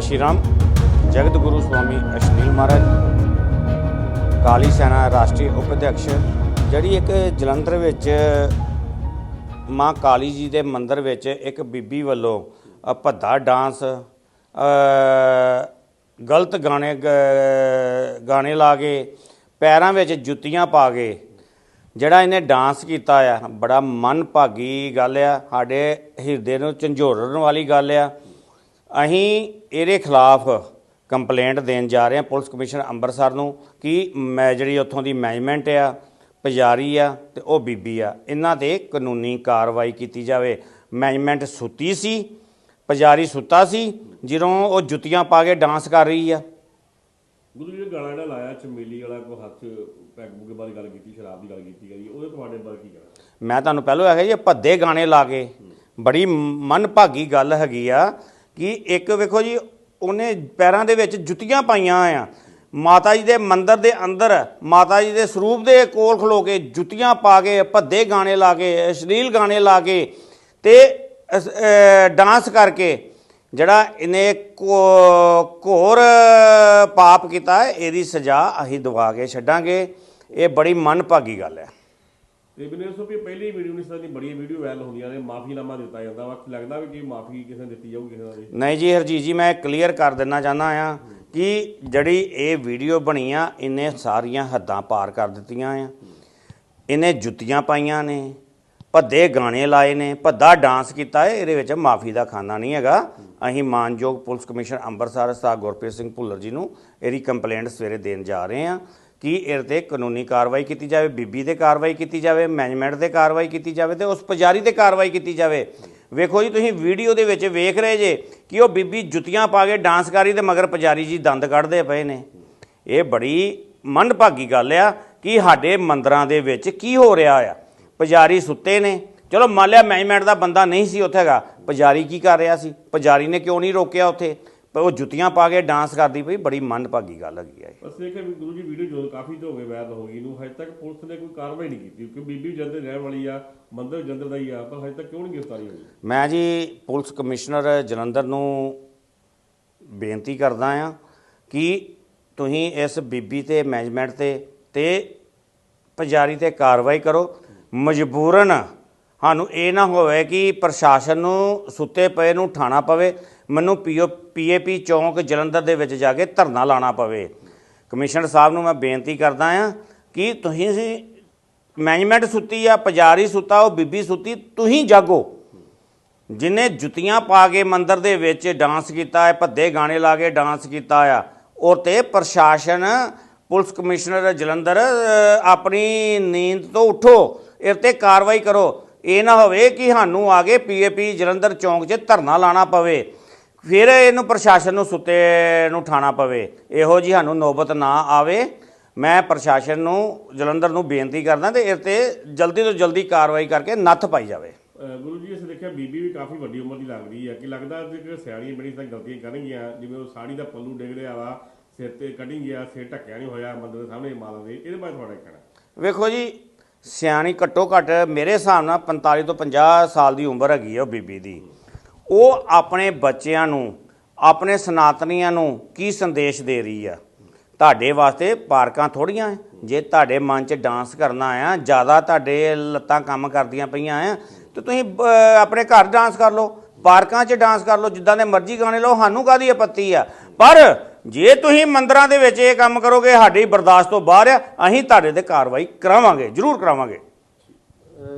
ਸ਼੍ਰੀ ਰਾਮ ਜਗਤ ਗੁਰੂ ਸਵਾਮੀ ਅਸ਼ਨੀਲ ਮਹਾਰਾਜ, ਕਾਲੀ ਸੈਨਾ ਰਾਸ਼ਟਰੀ ਉਪਾਧਿਅਕਸ਼ ਜਿਹੜੀ ਇੱਕ ਜਲੰਧਰ ਵਿੱਚ ਮਾਂ ਕਾਲੀ ਜੀ ਦੇ ਮੰਦਿਰ ਵਿੱਚ ਇੱਕ ਬੀਬੀ ਵੱਲੋਂ ਭੱਦਾ ਡਾਂਸ ਗਲਤ ਗਾਣੇ ਗਾਣੇ ਲਾ ਕੇ ਪੈਰਾਂ ਵਿੱਚ ਜੁੱਤੀਆਂ ਪਾ ਕੇ ਜਿਹੜਾ ਇਹਨੇ ਡਾਂਸ ਕੀਤਾ ਆ, ਬੜਾ ਮਨ ਭਾਗੀ ਗੱਲ ਆ, ਸਾਡੇ ਹਿਰਦੇ ਨੂੰ ਝੰਜੋੜਨ ਵਾਲੀ ਗੱਲ ਆ। ਅਸੀਂ ਇਹਦੇ ਖਿਲਾਫ ਕੰਪਲੇਂਟ ਦੇਣ ਜਾ ਰਹੇ ਹਾਂ ਪੁਲਿਸ ਕਮਿਸ਼ਨ ਅੰਮ੍ਰਿਤਸਰ ਨੂੰ ਕਿ ਮੈਂ ਜਿਹੜੀ ਉੱਥੋਂ ਦੀ ਮੈਨੇਜਮੈਂਟ ਆ ਪੁਜਾਰੀ ਆ ਤੇ ਉਹ ਬੀਬੀ ਆ। ਇਹਨਾਂ ਤੇ ਕਾਨੂੰਨੀ ਕਾਰਵਾਈ ਕੀਤੀ ਜਾਵੇ। ਮੈਨੇਜਮੈਂਟ ਸੁੱਤੀ ਸੀ ਪੁਜਾਰੀ ਸੁੱਤਾ ਸੀ ਜਦੋਂ ਉਹ ਜੁੱਤੀਆਂ ਪਾ ਕੇ ਡਾਂਸ ਕਰ ਰਹੀ ਆ। ਗੁਰੂ ਜੀ ਨੇ ਗਾਣਾ ਜਿਹੜਾ ਲਾਇਆ ਚਮੇਲੀ ਵਾਲਾ ਕੋ ਹੱਥ ਪੈਗ ਪੁਗ ਬਾਰੇ ਗੱਲ ਕੀਤੀ ਸ਼ਰਾਬ ਦੀ ਗੱਲ ਕੀਤੀ ਗਈ ਉਹਦੇ ਤੁਹਾਡੇ ਬਾਰੇ ਕੀ ਕਹਿਣਾ? ਮੈਂ ਤੁਹਾਨੂੰ ਪਹਿਲਾਂ ਆਖਿਆ ਜੀ ਇਹ ਭੱਦੇ ਗਾਣੇ ਲਾ ਕੇ। ਬੜੀ ਮਨ ਭਾਗੀ ਗੱਲ ਹੈਗੀ ਆ ਕਿ ਇੱਕ ਵੇਖੋ ਜੀ, ਉਹਨੇ ਪੈਰਾਂ ਦੇ ਵਿੱਚ ਜੁੱਤੀਆਂ ਪਾਈਆਂ ਆ। ਮਾਤਾ ਜੀ ਦੇ ਮੰਦਿਰ ਦੇ ਅੰਦਰ, ਮਾਤਾ ਜੀ ਦੇ ਸਰੂਪ ਦੇ ਕੋਲ ਖਲੋ ਕੇ ਜੁੱਤੀਆਂ ਪਾ ਕੇ, ਭੱਦੇ ਗਾਣੇ ਲਾ ਕੇ, ਅਸ਼ਲੀਲ ਗਾਣੇ ਲਾ ਕੇ ਤੇ ਡਾਂਸ ਕਰਕੇ ਜਿਹੜਾ ਇਹਨੇ ਘੋਰ ਪਾਪ ਕੀਤਾ, ਇਹਦੀ ਸਜ਼ਾ ਅਸੀਂ ਦਵਾ ਕੇ ਛੱਡਾਂਗੇ। ਇਹ ਬੜੀ ਮਨਭਾਗੀ ਗੱਲ ਹੈ। ਤੇ ਮੈਨੂੰ ਪਹਿਲੀ ਵੀਡੀਓ ਨਹੀਂ ਸਰ ਬੜੀਆਂ ਵੀਡੀਓ ਵਾਇਰਲ ਹੁੰਦੀਆਂ ਨੇ ਮਾਫੀਨਾਮਾ ਦਿੱਤਾ ਜਾਂਦਾ ਵਾ। ਲੱਗਦਾ ਵੀ ਕਿ ਮਾਫੀ ਕਿਸੇ ਨੇ ਦਿੱਤੀ ਜਾਊਗੀ ਕਿਸੇ ਨਾਲ ਨਹੀਂ ਜੀ ਹਰਜੀਤ ਜੀ, ਮੈਂ ਕਲੀਅਰ ਕਰ ਦੇਣਾ ਚਾਹੁੰਦਾ ਆ ਕਿ ਜਿਹੜੀ ਇਹ ਵੀਡੀਓ ਬਣੀ ਆ ਇਹਨੇ ਸਾਰੀਆਂ ਹੱਦਾਂ ਪਾਰ ਕਰ ਦਿੱਤੀਆਂ ਆ। ਇਹਨੇ ਜੁੱਤੀਆਂ ਪਾਈਆਂ ਨੇ, ਭੱਦੇ ਗਾਣੇ ਲਾਏ ਨੇ, ਭੱਦਾ ਡਾਂਸ ਕੀਤਾ ਹੈ ਇਹਦੇ ਵਿੱਚ ਮਾਫੀ ਦਾ ਖਾਨਾ ਨਹੀਂ ਹੈਗਾ। ਅਸੀਂ ਮਾਨਯੋਗ ਪੁਲਿਸ ਕਮਿਸ਼ਨਰ ਅੰਮ੍ਰਿਤਸਰ ਸਥਾਨ ਗੁਰਪ੍ਰੀਤ ਸਿੰਘ ਭੁੱਲਰ ਜੀ ਨੂੰ ਇਹਦੀ ਕੰਪਲੇਂਟ ਸਵੇਰੇ ਦੇਣ ਜਾ ਰਹੇ ਹਾਂ। ਕਿ ਇਹਦੇ ਤੇ ਕਾਨੂੰਨੀ ਕਾਰਵਾਈ ਕੀਤੀ ਜਾਵੇ, ਬੀਬੀ ਤੇ ਕਾਰਵਾਈ ਕੀਤੀ ਜਾਵੇ ਮੈਨੇਜਮੈਂਟ ਤੇ ਕਾਰਵਾਈ ਕੀਤੀ ਜਾਵੇ ਤੇ ਉਸ ਪੁਜਾਰੀ ਤੇ ਕਾਰਵਾਈ ਕੀਤੀ ਜਾਵੇ? ਵੇਖੋ ਜੀ, ਤੁਸੀਂ ਵੀਡੀਓ ਦੇ ਵਿੱਚ ਵੇਖ ਰਹੇ ਜੇ ਕਿ ਉਹ ਬੀਬੀ ਜੁੱਤੀਆਂ ਪਾ ਕੇ ਡਾਂਸ ਕਰੀ ਰਹੀ ਤੇ ਮਗਰ ਪੁਜਾਰੀ ਜੀ ਦੰਦ ਕੱਢਦੇ ਪਏ ਨੇ। ਇਹ ਬੜੀ ਮੰਦਭਾਗੀ ਗੱਲ ਆ ਕਿ ਸਾਡੇ ਮੰਦਰਾਂ ਦੇ ਵਿੱਚ ਕੀ ਹੋ ਰਿਹਾ ਆ। ਪੁਜਾਰੀ ਸੁੱਤੇ ਨੇ। ਚਲੋ ਮੰਨ ਲਿਆ ਮੈਨੇਜਮੈਂਟ ਦਾ ਬੰਦਾ ਨਹੀਂ ਸੀ ਉੱਥੇ ਹੈਗਾ। ਪੁਜਾਰੀ ਕੀ ਕਰ ਰਿਹਾ ਸੀ? ਪੁਜਾਰੀ ਨੇ ਕਿਉਂ ਨਹੀਂ ਰੋਕਿਆ ਉੱਥੇ? ਪਰ ਉਹ ਜੁੱਤੀਆਂ ਪਾ ਕੇ ਡਾਂਸ ਕਰਦੀ ਪਈ ਬੜੀ ਮੰਦਭਾਗੀ ਗੱਲ ਹੈਗੀ ਆ ਇਹ। ਬਸ ਇਹ ਕਿ ਗੁਰੂ ਜੀ ਵੀਡੀਓ ਜੋ ਕਾਫੀ ਤੋਂ ਹੋ ਗਏ ਵਾਇਰਲ ਹੋ ਗਈ ਨੂੰ ਹਜੇ ਤੱਕ ਪੁਲਿਸ ਨੇ ਕੋਈ ਕਾਰਵਾਈ ਨਹੀਂ ਕੀਤੀ ਕਿਉਂਕਿ ਬੀਬੀ ਜੰਦਰ ਰਹਿਣ ਵਾਲੀ ਆ ਮੰਦਰ ਜੰਦਰ ਦਾ ਹੀ ਆ ਪਰ ਹਜੇ ਤੱਕ ਕਿਉਂ ਨਹੀਂ ਗ੍ਰਿਫਤਾਰੀ ਹੋਈ? ਮੈਂ ਜੀ ਪੁਲਿਸ ਕਮਿਸ਼ਨਰ ਜਲੰਧਰ ਨੂੰ ਬੇਨਤੀ ਕਰਦਾ ਆ ਕਿ ਤੁਸੀਂ ਇਸ ਬੀਬੀ ਤੇ ਮੈਨੇਜਮੈਂਟ ਤੇ ਤੇ ਪੁਜਾਰੀ ਤੇ ਕਾਰਵਾਈ ਕਰੋ। ਮਜਬੂਰਨ ਸਾਨੂੰ ਇਹ ਨਾ ਹੋਵੇ ਕਿ ਪ੍ਰਸ਼ਾਸਨ ਨੂੰ ਸੁੱਤੇ ਪਏ ਨੂੰ ਠਾਣਾ ਪਵੇ ਮੈਨੂੰ ਪੀਓ, ਪੀਏਪੀ ਚੌਂਕ ਜਲੰਧਰ ਦੇ ਵਿੱਚ ਜਾ ਕੇ ਧਰਨਾ ਲਾਣਾ ਪਵੇ। ਕਮਿਸ਼ਨਰ ਸਾਹਿਬ ਨੂੰ ਮੈਂ ਬੇਨਤੀ ਕਰਦਾ ਆ ਕਿ ਤੁਸੀਂ ਮੈਨੇਜਮੈਂਟ ਸੁੱਤੀ ਆ, ਪੁਜਾਰੀ ਸੁੱਤਾ, ਉਹ ਬੀਬੀ ਸੁੱਤੀ, ਤੁਸੀਂ ਜਾਗੋ। ਜਿਨੇ ਜੁੱਤੀਆਂ ਪਾ ਕੇ ਮੰਦਰ ਦੇ ਵਿੱਚ ਡਾਂਸ ਕੀਤਾ ਹੈ, ਭੱਦੇ ਗਾਣੇ ਲਾ ਕੇ ਡਾਂਸ ਕੀਤਾ ਆ, ਔਰ ਤੇ ਪ੍ਰਸ਼ਾਸਨ, ਪੁਲਿਸ ਕਮਿਸ਼ਨਰ ਜਲੰਧਰ ਆਪਣੀ ਨੀਂਦ ਤੋਂ ਉਠੋ ਇਹ ਤੇ ਕਾਰਵਾਈ ਕਰੋ। ਇਹ ਨਾ ਹੋਵੇ ਕਿ ਸਾਨੂੰ ਆ ਕੇ ਪੀਏਪੀ ਜਲੰਧਰ ਚੌਂਕ 'ਚ ਧਰਨਾ ਲਾਣਾ ਪਵੇ। ਫਿਰ ਇਹਨੂੰ ਪ੍ਰਸ਼ਾਸਨ ਨੂੰ ਸੁੱਤੇ ਨੂੰ ਠਾਣਾ ਪਵੇ। ਇਹੋ ਜੀ ਸਾਨੂੰ ਨੌਬਤ ਨਾ ਆਵੇ। ਮੈਂ ਪ੍ਰਸ਼ਾਸਨ ਨੂੰ ਜਲੰਧਰ ਨੂੰ ਬੇਨਤੀ ਕਰਦਾ ਤੇ ਇਹ ਤੇ ਜਲਦੀ ਤੋਂ ਜਲਦੀ ਕਾਰਵਾਈ ਕਰਕੇ ਨੱਥ ਪਾਈ ਜਾਵੇ। ਗੁਰੂ ਜੀ ਅਸੀਂ ਦੇਖਿਆ ਬੀਬੀ ਵੀ ਕਾਫੀ ਵੱਡੀ ਉਮਰ ਦੀ ਲੱਗ ਰਹੀ ਹੈ ਕਿ ਲੱਗਦਾ ਕਿ ਸਿਆਣੀ ਬਣੀ ਤਾਂ ਗਲਤੀਆਂ ਕਰਨਗੀਆਂ। ਜਿਵੇਂ ਉਹ ਸਾੜੀ ਦਾ ਪੱਲੂ ਡਿੱਗ ਰਿਹਾ ਵਾ ਸਿਰ ਤੇ ਕਟਿੰਗ ਗਿਆ ਸਿਰ ਢੱਕਿਆ ਨਹੀਂ ਹੋਇਆ ਮੰਦਰ ਦੇ ਸਾਹਮਣੇ ਮਾਲਾ ਦੇ। ਇਹਦੇ ਬਾਰੇ ਤੁਹਾਡਾ ਕਹਿਣਾ? ਵੇਖੋ ਜੀ ਸਿਆਣੀ ਘੱਟੋ ਘੱਟ ਮੇਰੇ ਹਿਸਾਬ ਨਾਲ 45 ਤੋਂ 50 ਸਾਲ ਦੀ ਉਮਰ ਹੈਗੀ ਆ ਉਹ ਬੀਬੀ ਦੀ। ਉਹ ਆਪਣੇ ਬੱਚਿਆਂ ਨੂੰ, ਆਪਣੇ ਸਨਾਤਨੀਆਂ ਨੂੰ ਕੀ ਸੰਦੇਸ਼ ਦੇ ਰਹੀ ਆ? ਤੁਹਾਡੇ ਵਾਸਤੇ ਪਾਰਕਾਂ ਥੋੜੀਆਂ ਜੇ ਤੁਹਾਡੇ ਮਨ 'ਚ ਡਾਂਸ ਕਰਨਾ ਆ ਜ਼ਿਆਦਾ ਤੁਹਾਡੇ ਲੱਤਾਂ ਕੰਮ ਕਰਦੀਆਂ ਪਈਆਂ ਆ ਤੇ ਤੁਸੀਂ ਆਪਣੇ ਘਰ ਡਾਂਸ ਕਰ ਲਓ। ਪਾਰਕਾਂ 'ਚ ਡਾਂਸ ਕਰ ਲਓ, ਜਿੱਦਾਂ ਦੇ ਮਰਜ਼ੀ ਗਾਣੇ ਲਓ, ਸਾਨੂੰ ਕਾਦੀ ਆਪੱਤੀ ਆ? ਪਰ ਜੇ ਤੁਸੀਂ ਮੰਦਰਾਂ ਦੇ ਵਿੱਚ ਇਹ ਕੰਮ ਕਰੋਗੇ, ਸਾਡੀ ਬਰਦਾਸ਼ਤ ਤੋਂ ਬਾਹਰ ਆ, ਅਸੀਂ ਤੁਹਾਡੇ ਤੇ ਕਾਰਵਾਈ ਕਰਾਵਾਂਗੇ, ਜ਼ਰੂਰ ਕਰਾਵਾਂਗੇ।